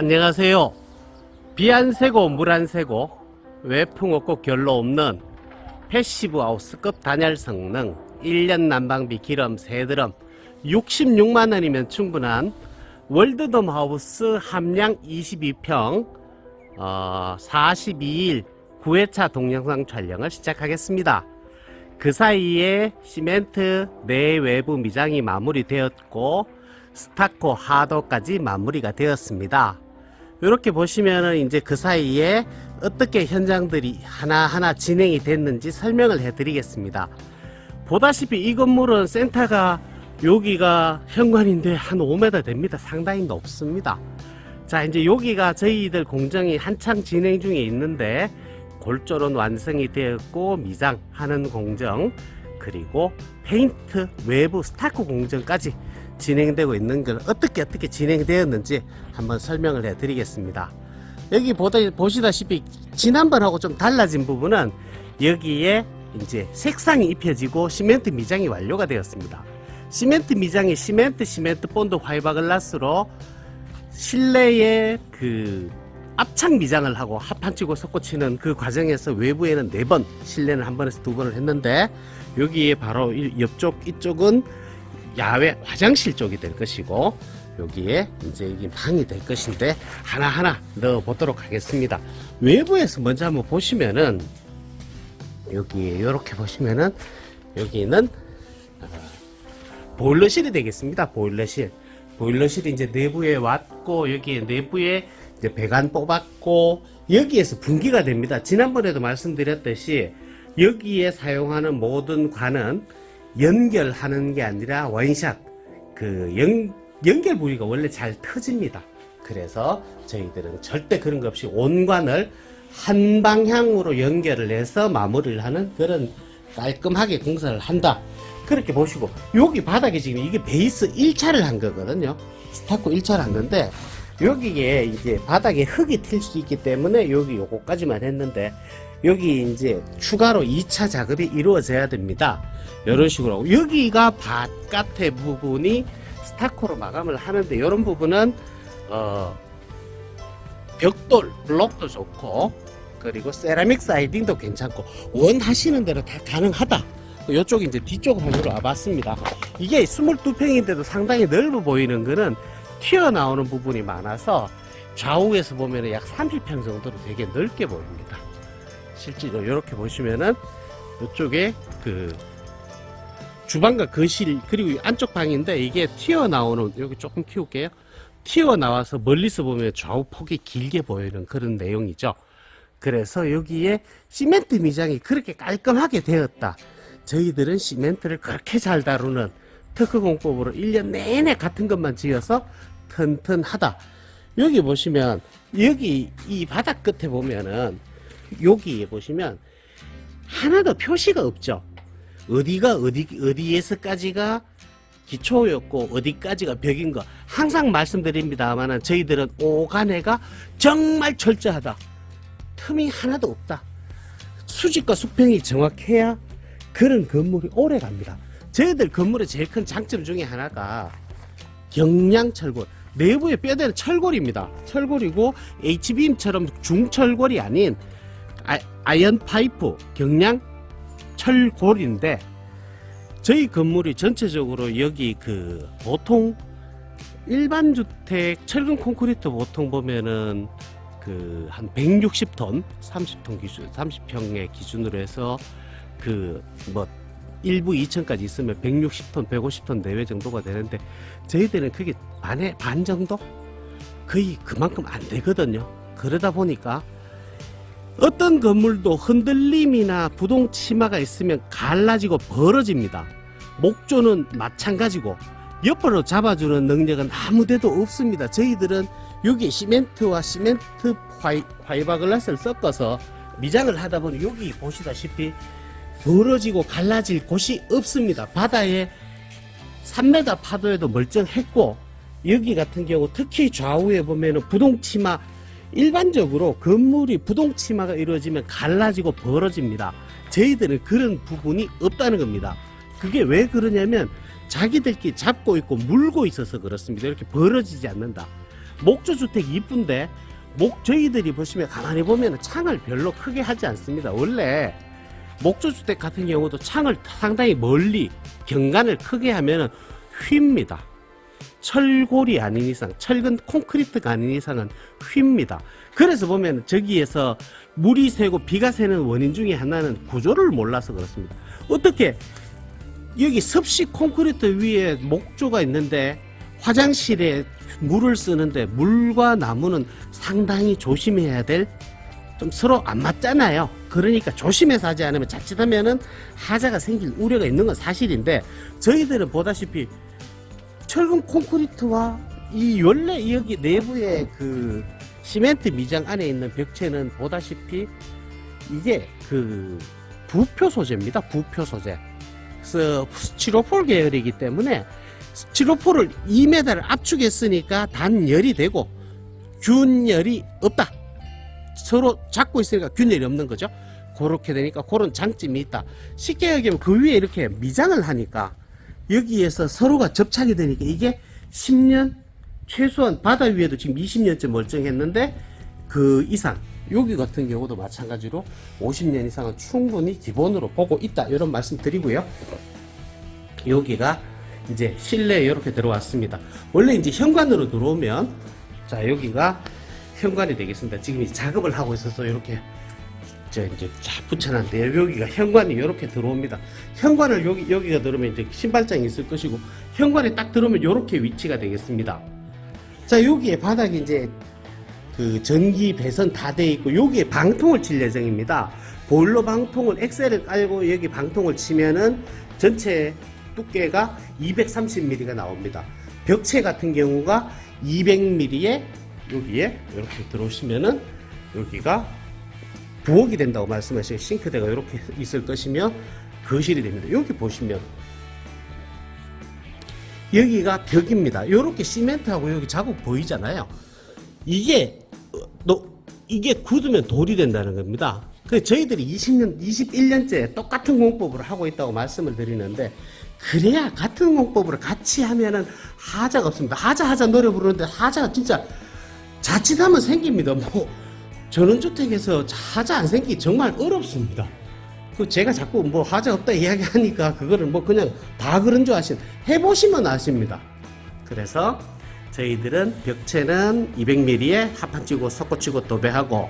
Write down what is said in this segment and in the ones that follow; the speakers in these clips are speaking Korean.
안녕하세요. 비 안 새고 물 안 새고 외풍 없고 결로 없는 패시브 하우스급 단열 성능 1년 난방비 기름 세드럼 66만 원이면 충분한 월드돔 하우스 함량 22평 어, 42일 9회차 동영상 촬영을 시작하겠습니다. 그 사이에 시멘트 내외부 미장이 마무리되었고 스타코 하도까지 마무리가 되었습니다. 이렇게 보시면은 이제 그 사이에 어떻게 현장들이 하나하나 진행이 됐는지 설명을 해드리겠습니다. 보다시피 이 건물은 센터가 여기가 현관인데 한 5m 됩니다. 상당히 높습니다. 자, 이제 여기가 저희들 공정이 한창 진행 중에 있는데 골조론 완성이 되었고 미장하는 공정 그리고 페인트 외부 스타크 공정까지 진행되고 있는 걸 어떻게 어떻게 진행되었는지 한번 설명을 해 드리겠습니다. 여기 보시다시피 지난번하고 좀 달라진 부분은 여기에 이제 색상이 입혀지고 시멘트 미장이 완료가 되었습니다. 시멘트 미장이 시멘트 시멘트 본드 화이바글라스로 실내에 그 앞창 미장을 하고 합판 치고 섞고 치는 그 과정에서 외부에는 네 번, 실내는 한 번에서 두 번을 했는데 여기에 바로 이- 옆쪽 이쪽은 야외 화장실 쪽이 될 것이고 여기에 이제 이게 방이 될 것인데 하나하나 넣어 보도록 하겠습니다. 외부에서 먼저 한번 보시면은 여기 이렇게 보시면은 여기는 어, 보일러실이 되겠습니다. 보일러실. 보일러실이 이제 내부에 왔고 여기 내부에 이제 배관 뽑았고 여기에서 분기가 됩니다. 지난번에도 말씀드렸듯이 여기에 사용하는 모든 관은 연결하는 게 아니라 원샷 그 연, 연결 부위가 원래 잘 터집니다. 그래서 저희들은 절대 그런 거 없이 온관을 한 방향으로 연결을 해서 마무리를 하는 그런 깔끔하게 공사를 한다. 그렇게 보시고 여기 바닥에 지금 이게 베이스 1차를 한 거거든요. 스타코 1차를 한 건데 여기에 이제 바닥에 흙이 튈 수 있기 때문에 여기 요거까지만 했는데 여기 이제 추가로 2차 작업이 이루어져야 됩니다. 이런 식으로 여기가 바깥의 부분이 스타코로 마감을 하는데 이런 부분은 어 벽돌 블록도 좋고 그리고 세라믹 사이딩도 괜찮고 원 하시는 대로 다 가능하다. 이쪽이 이제 뒤쪽 방으로 와봤습니다. 이게 22평인데도 상당히 넓어 보이는 거는 튀어나오는 부분이 많아서 좌우에서 보면 약 30평 정도로 되게 넓게 보입니다. 실제로 이렇게 보시면은 이쪽에 그 주방과 거실 그리고 이 안쪽 방인데 이게 튀어나오는 여기 조금 키울게요. 튀어나와서 멀리서 보면 좌우 폭이 길게 보이는 그런 내용이죠. 그래서 여기에 시멘트 미장이 그렇게 깔끔하게 되었다. 저희들은 시멘트를 그렇게 잘 다루는 특허 공법으로 1년 내내 같은 것만 지어서 튼튼하다. 여기 보시면 여기 이 바닥 끝에 보면은 여기 보시면 하나도 표시가 없죠. 어디가 어디 어디에서까지가 기초였고 어디까지가 벽인 거 항상 말씀드립니다만은 저희들은 오간해가 정말 철저하다. 틈이 하나도 없다. 수직과 수평이 정확해야 그런 건물이 오래 갑니다. 저희들 건물의 제일 큰 장점 중에 하나가 경량 철골. 내부에 뼈대는 철골입니다. 철골이고 H빔처럼 중철골이 아닌 아, 아이언 파이프 경량 철골인데 저희 건물이 전체적으로 여기 그 보통 일반 주택 철근 콘크리트 보통 보면은 그 한 160톤, 30톤 기준, 30평의 기준으로 해서 그 뭐 일부 2층까지 있으면 160톤, 150톤 내외 정도가 되는데 저희들은 그게 반에 반 정도 거의 그만큼 안 되거든요. 그러다 보니까 어떤 건물도 흔들림이나 부동 치마가 있으면 갈라지고 벌어집니다. 목조는 마찬가지고 옆으로 잡아주는 능력은 아무데도 없습니다. 저희들은 여기 시멘트와 시멘트 화이, 화이바글라스를 섞어서 미장을 하다 보니 여기 보시다시피 벌어지고 갈라질 곳이 없습니다. 바다에 3m 파도에도 멀쩡했고 여기 같은 경우 특히 좌우에 보면은 부동치마 일반적으로 건물이 부동치마가 이루어지면 갈라지고 벌어집니다. 저희들은 그런 부분이 없다는 겁니다. 그게 왜 그러냐면 자기들끼리 잡고 있고 물고 있어서 그렇습니다. 이렇게 벌어지지 않는다. 목조 주택 이쁜데 목 저희들이 보시면 가만히 보면 창을 별로 크게 하지 않습니다. 원래 목조 주택 같은 경우도 창을 상당히 멀리 경관을 크게 하면은 휩니다. 철골이 아닌 이상, 철근 콘크리트가 아닌 이상은 휩니다. 그래서 보면 저기에서 물이 새고 비가 새는 원인 중에 하나는 구조를 몰라서 그렇습니다. 어떻게 여기 습식 콘크리트 위에 목조가 있는데 화장실에 물을 쓰는데 물과 나무는 상당히 조심해야 될 좀 서로 안 맞잖아요. 그러니까 조심해서 하지 않으면 자칫하면은 하자가 생길 우려가 있는 건 사실인데 저희들은 보다시피 철근 콘크리트와 이 원래 여기 내부에 그 시멘트 미장 안에 있는 벽체는 보다시피 이게 그 부표 소재입니다. 부표 소재. 그래서 스티로폴 계열이기 때문에 스티로폴을 2m를 압축했으니까 단열이 되고 균열이 없다. 서로 잡고 있으니까 균열이 없는 거죠. 그렇게 되니까 그런 장점이 있다. 쉽게 얘기하면 그 위에 이렇게 미장을 하니까 여기에서 서로가 접착이 되니까 이게 10년 최소한 바다 위에도 지금 20년째 멀쩡했는데 그 이상 여기 같은 경우도 마찬가지로 50년 이상은 충분히 기본으로 보고 있다 이런 말씀 드리고요. 여기가 이제 실내에 이렇게 들어왔습니다. 원래 이제 현관으로 들어오면 자 여기가 현관이 되겠습니다. 지금 이 작업을 하고 있어서 이렇게 저 이제 쫙 붙여놨는데 여기가 현관이 이렇게 들어옵니다. 현관을 여기 여기가 들어오면 이제 신발장이 있을 것이고 현관에 딱 들어오면 이렇게 위치가 되겠습니다. 자 여기에 바닥에 이제 그 전기 배선 다 돼 있고 여기에 방통을 칠 예정입니다. 보일러 방통을 엑셀을 깔고 여기 방통을 치면은 전체 두께가 230mm가 나옵니다. 벽체 같은 경우가 200mm에 여기에 이렇게 들어오시면은 여기가 부엌이 된다고 말씀하시고 싱크대가 이렇게 있을 것이며 거실이 됩니다. 여기 보시면 여기가 벽입니다. 이렇게 시멘트하고 여기 자국 보이잖아요. 이게 어, 너 이게 굳으면 돌이 된다는 겁니다. 그 저희들이 20년, 21년째 똑같은 공법을 하고 있다고 말씀을 드리는데 그래야 같은 공법으로 같이 하면은 하자가 없습니다. 하자 하자 노래 부르는데 하자가 진짜 자칫하면 생깁니다. 뭐 전원주택에서 하자 안 생기기 정말 어렵습니다. 그 제가 자꾸 뭐 하자 없다 이야기하니까 그거를 뭐 그냥 다 그런 줄 아신 해보시면 아십니다. 그래서 저희들은 벽체는 200mm에 합판 치고 석고 치고 도배하고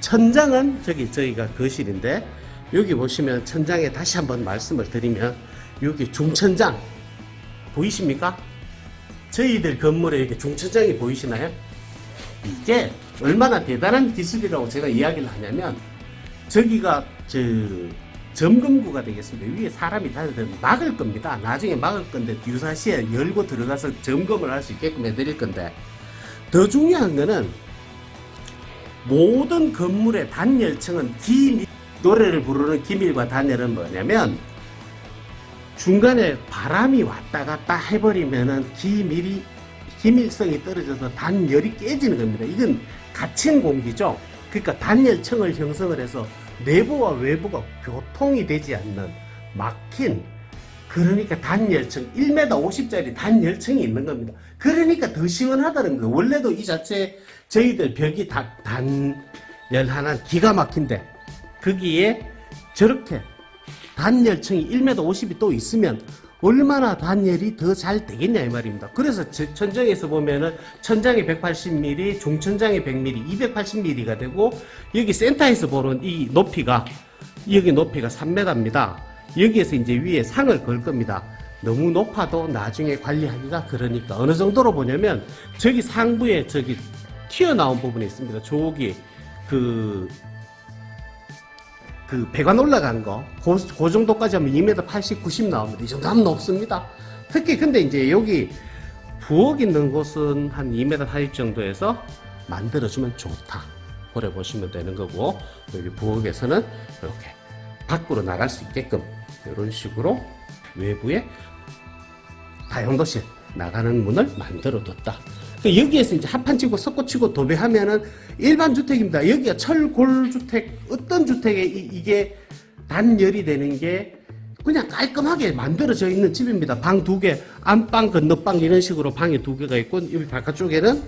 천장은 저기 저희가 거실인데 여기 보시면 천장에 다시 한번 말씀을 드리면 여기 중천장 보이십니까? 저희들 건물에 이렇게 중천장이 보이시나요? 이게 얼마나 대단한 기술이라고 제가 이야기를 하냐면 저기가 저 점검구가 되겠습니다. 위에 사람이 다니면 막을 겁니다. 나중에 막을 건데 유사시에 열고 들어가서 점검을 할 수 있게끔 해드릴 건데 더 중요한 거는 모든 건물의 단열층은 기밀 노래를 부르는 기밀과 단열은 뭐냐면 중간에 바람이 왔다 갔다 해버리면은 기밀이 기밀성이 떨어져서 단열이 깨지는 겁니다. 이건 갇힌 공기죠. 그러니까 단열층을 형성을 해서 내부와 외부가 교통이 되지 않는 막힌 그러니까 단열층 1m 50짜리 단열층이 있는 겁니다. 그러니까 더 시원하다는 거예요. 원래도 이 자체 저희들 벽이 다 단열 하나 기가 막힌데 거기에 저렇게 단열층이 1m 50이 또 있으면 얼마나 단열이 더 잘 되겠냐 이 말입니다. 그래서 저- 천정에서 보면은 천장이 180mm, 중천장이 100mm, 280mm가 되고 여기 센터에서 보는 이 높이가 여기 높이가 3m입니다. 여기에서 이제 위에 상을 걸 겁니다. 너무 높아도 나중에 관리하기가 그러니까 어느 정도로 보냐면 저기 상부에 저기 튀어나온 부분이 있습니다. 저기 그 그 배관 올라간 거, 그, 그 정도까지 하면 2m 80, 90 나옵니다. 이 정도 하면 높습니다. 특히 근데 이제 여기 부엌 있는 곳은 한 2m 80 정도에서 만들어주면 좋다. 그래 보시면 되는 거고, 여기 부엌에서는 이렇게 밖으로 나갈 수 있게끔 이런 식으로 외부에 다용도실 나가는 문을 만들어 뒀다. 그 여기에서 이제 합판 치고 석고 치고 도배하면은 일반 주택입니다. 여기가 철골 주택 어떤 주택에 이, 게 단열이 되는 게 그냥 깔끔하게 만들어져 있는 집입니다. 방 두 개, 안방, 건너방 이런 식으로 방이 두 개가 있고 여기 바깥쪽에는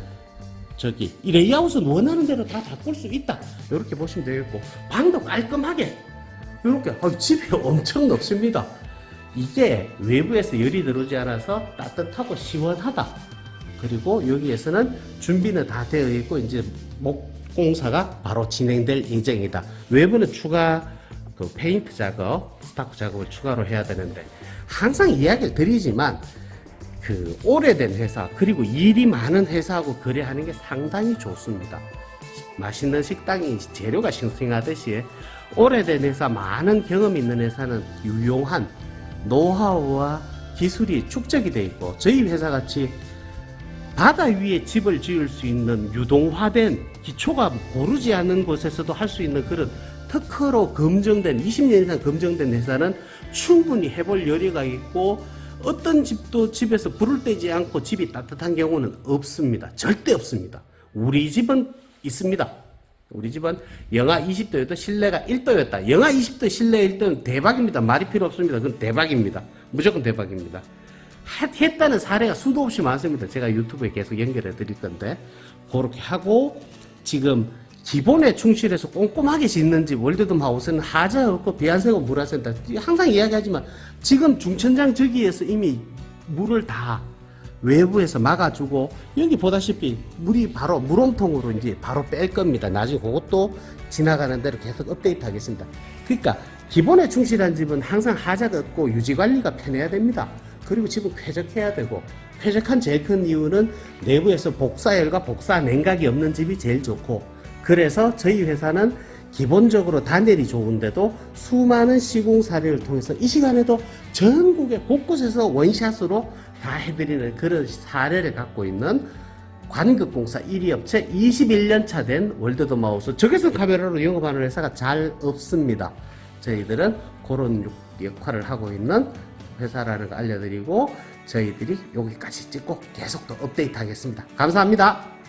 저기 이 레이아웃은 원하는 대로 다 바꿀 수 있다 이렇게 보시면 되겠고 방도 깔끔하게 이렇게 아, 집이 엄청 넓습니다 이게 외부에서 열이 들어오지 않아서 따뜻하고 시원하다 그리고 여기에서는 준비는 다 되어 있고 이제 목공사가 바로 진행될 예정이다 외부는 추가 그 페인트 작업 스타크 작업을 추가로 해야 되는데 항상 이야기를 드리지만 그 오래된 회사 그리고 일이 많은 회사하고 거래하는 게 상당히 좋습니다. 맛있는 식당이 재료가 싱싱하듯이 오래된 회사 많은 경험 있는 회사는 유용한 노하우와 기술이 축적이 돼 있고 저희 회사 같이 바다 위에 집을 지을 수 있는 유동화된 기초가 고르지 않은 곳에서도 할 수 있는 그런 특허로 검증된 20년 이상 검증된 회사는 충분히 해볼 여리가 있고 어떤 집도 집에서 불을 떼지 않고 집이 따뜻한 경우는 없습니다. 절대 없습니다. 우리 집은 있습니다. 우리 집은 영하 20도여도 실내가 1도였다. 영하 20도 실내 1도는 대박입니다. 말이 필요 없습니다. 그건 대박입니다. 무조건 대박입니다. 하- 했다는 사례가 수도 없이 많습니다. 제가 유튜브에 계속 연결해 드릴 건데 그렇게 하고 지금 기본에 충실해서 꼼꼼하게 짓는 집 월드돔 하우스는 하자 없고 비안세고 물안센다 항상 이야기하지만 지금 중천장 저기에서 이미 물을 다 외부에서 막아주고 여기 보다시피 물이 바로 물온통으로 이제 바로 뺄 겁니다. 나중에 그것도 지나가는 대로 계속 업데이트 하겠습니다. 그러니까 기본에 충실한 집은 항상 하자가 없고 유지 관리가 편해야 됩니다. 그리고 집은 쾌적해야 되고 쾌적한 제일 큰 이유는 내부에서 복사열과 복사 냉각이 없는 집이 제일 좋고 그래서 저희 회사는 기본적으로 단열이 좋은데도 수많은 시공 사례를 통해서 이 시간에도 전국의 곳곳에서 원샷으로 다 해드리는 그런 사례를 갖고 있는 관급공사 1위 업체 21년 차 된 월드도마우스 적외선 카메라로 영업하는 회사가 잘 없습니다. 저희들은 그런 역할을 하고 있는 회사라는 거 알려드리고 저희들이 여기까지 찍고 계속 또 업데이트 하겠습니다. 감사합니다.